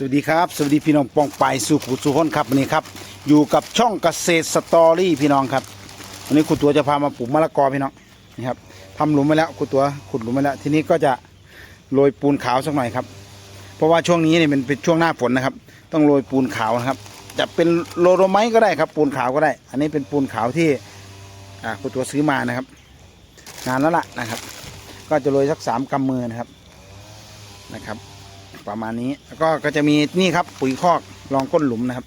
สวัสดีครับ สวัสดีพี่น้องปองไปสู่ผู้สู่คนครับวันนี้ครับ อยู่กับช่องเกษตรสตอรี่พี่น้องครับวันนี้คุณตัวจะพามาปลูกมะละกอพี่น้องนี่ครับทำหลุมไว้แล้วคุณตัวขุดหลุมไว้แล้ว ทีนี้ก็จะโรยปูนขาวสักหน่อยครับ เพราะว่าช่วงนี้เนี่ยมันเป็นช่วงหน้าฝนนะครับ ต้องโรยปูนขาวนะครับ จะเป็นโลโรไมต์ก็ได้ครับ ปูนขาวก็ได้ อันนี้เป็นปูนขาวที่อ่าคุณตัวซื้อมานะครับนานแล้วล่ะนะครับ ก็จะโรยสักสามกำมือนะครับนะครับ ประมาณนี้แล้วก็ก็จะมีนี่ครับ ปุ๋ยคอกรองก้นหลุมนะครับ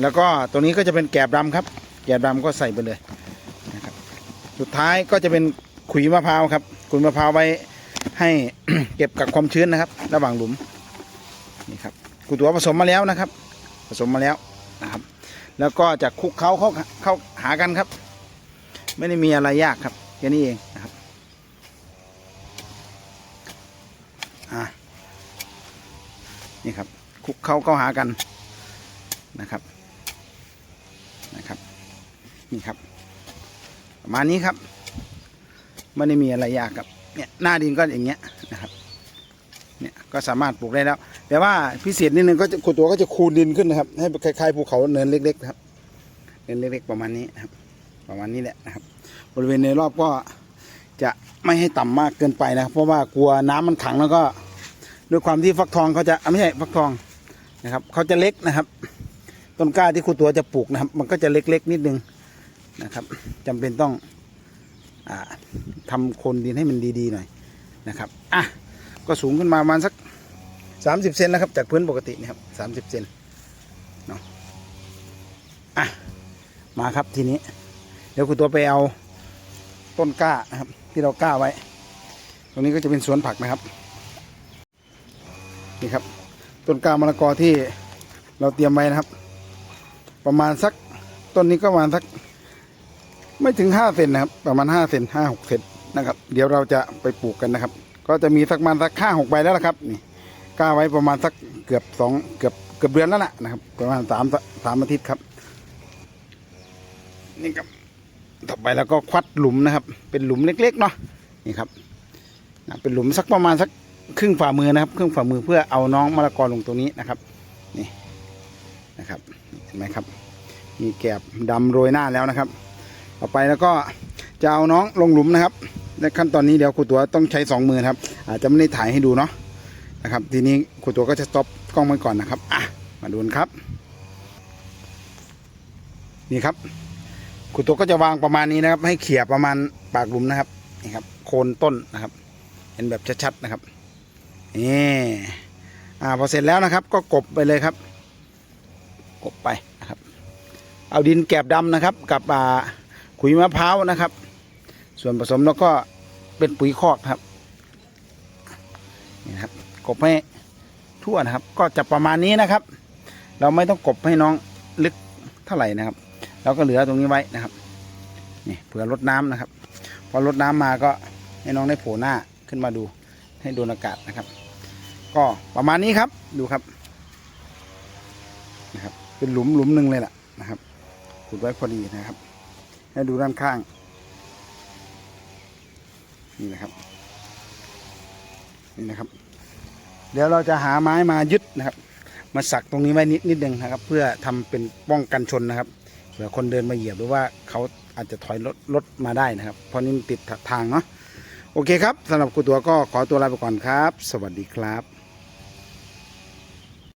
แล้วก็ตัวนี้ก็จะเป็นแกบดำครับ แกบดำก็ใส่ไปเลยนะครับ สุดท้ายก็จะเป็นขุยมะพร้าวครับขุยมะพร้าวไว้ให้เก็บกับความชื้นนะครับ ระหว่างหลุมนี่ครับกูตัวผสมมาแล้วนะครับ ผสมมาแล้วนะครับ แล้วก็จะคลุกเขาเข้าเข้าหากันครับ ไม่ได้มีอะไรยากครับแค่นี้เองนะครับอะ นี่ครับคลุกเข้าเข้าหากันนะครับนะครับนี่ครับ ประมาณนี้ครับไม่ได้มีอะไรยากครับเนี่ยหน้าดินก็อย่างเงี้ยนะครับเนี่ยก็สามารถปลูกได้แล้ว แต่ว่าพิเศษนิดนึงก็จะขุดตัวก็จะคูนดินขึ้นนะครับ ให้คล้ายๆภูเขาเนินเล็กๆนะครับเนินเล็กๆประมาณนี้นะครับ ประมาณนี้แหละนะครับ บริเวณในรอบก็จะไม่ให้ต่ำมากเกินไปนะครับเพราะว่ากลัวน้ำมันขังแล้วก็ ด้วยความที่ฟักทองเขาจะไม่ใช่ฟักทองนะครับเขาจะเล็กนะครับ ต้นกล้าที่ครูตัวจะปลูกนะครับ มันก็จะเล็กๆนิดนึงนะครับจำเป็นต้องอทำโคนดินให้มันดีๆหน่อยนะครับอะก็สูงขึ้นมาประมาณสัก 30 เซนนะครับ จากพื้นปกตินะครับ 30 เซนเนาะอะมาครับทีนี้ เดี๋ยวครูตัวไปเอาต้นกล้านะครับ ที่เรากล้าไว้ ตรงนี้ก็จะเป็นสวนผักนะครับ นี่ครับ ต้นกล้ามะละกอที่เราเตรียมไว้นะครับ ประมาณสักต้นนี้ก็ประมาณสัก ไม่ถึงห้าเซนนะครับ ประมาณห้าเซนห้าหกเซนนะครับ เดี๋ยวเราจะไปปลูกกันนะครับ ก็จะมีสักประมาณสักห้าหกใบแล้วละครับนี่กล้าไว้ประมาณสักเกือบสองเกือบเกือบเดือนแล้วล่ะนะครับ ประมาณสามสามอาทิตย์ครับ นี่ครับต่อไปแล้วก็ควัดหลุมนะครับ เป็นหลุมเล็กๆเนาะนี่ครับเป็นหลุมสักประมาณสัก ครึ่งฝ่ามือนะครับ ครึ่งฝ่ามือเพื่อเอาน้องมะละกอลงตรงนี้นะครับ นี่นะครับเห็นไหมครับ มีแกบดำโรยหน้าแล้วนะครับ ต่อไปแล้วก็จะเอาน้องลงหลุมนะครับในขั้นตอนนี้เดี๋ยวครูตัวต้องใช้สองมือครับ อาจจะไม่ได้ถ่ายให้ดูเนาะนะครับ ทีนี้ครูตัวก็จะสต็อปกล้องไว้ก่อนนะครับอะมาดูนครับ นี่ครับครูตัวก็จะวางประมาณนี้นะครับ ให้เขี่ยประมาณปากหลุมนะครับนี่ครับ โคนต้นนะครับ เห็นแบบชัดๆนะครับ นี่อ่าพอเสร็จแล้วนะครับ ก็กบไปเลยครับ กบไปนะครับ เอาดินแกบดำนะครับ กับอ่าขุยมะพร้าวนะครับ ส่วนผสมแล้วก็เป็นปุ๋ยคอกครับนี่นะครับกบให้ทั่วนะครับ ก็จะประมาณนี้นะครับ เราไม่ต้องกบให้น้องลึกเท่าไหร่นะครับเราก็เหลือตรงนี้ไว้นะครับนี่เผื่อลดน้ำนะครับ พอลดน้ำมาก็ให้น้องได้โผล่หน้าขึ้นมาดูให้โดนอากาศนะครับ ก็ประมาณนี้ครับดูครับนะครับ เป็นหลุมหลุมหนึ่งเลยล่ะนะครับขุดไว้พอดีนะครับ ให้ดูด้านข้าง นี่นะครับ นี่นะครับ เดี๋ยวเราจะหาไม้มายึดนะครับ มาสักตรงนี้ไว้นิดนิดนึงนะครับ เพื่อทำเป็นป้องกันชนนะครับเผื่อคนเดินมาเหยียบหรือว่าเขาอาจจะถอยรถรถมาได้นะครับ เพราะนี่มันติดทางเนาะโอเคครับสำหรับครูตัวก็ขอตัวลาไปก่อนครับ สวัสดีครับ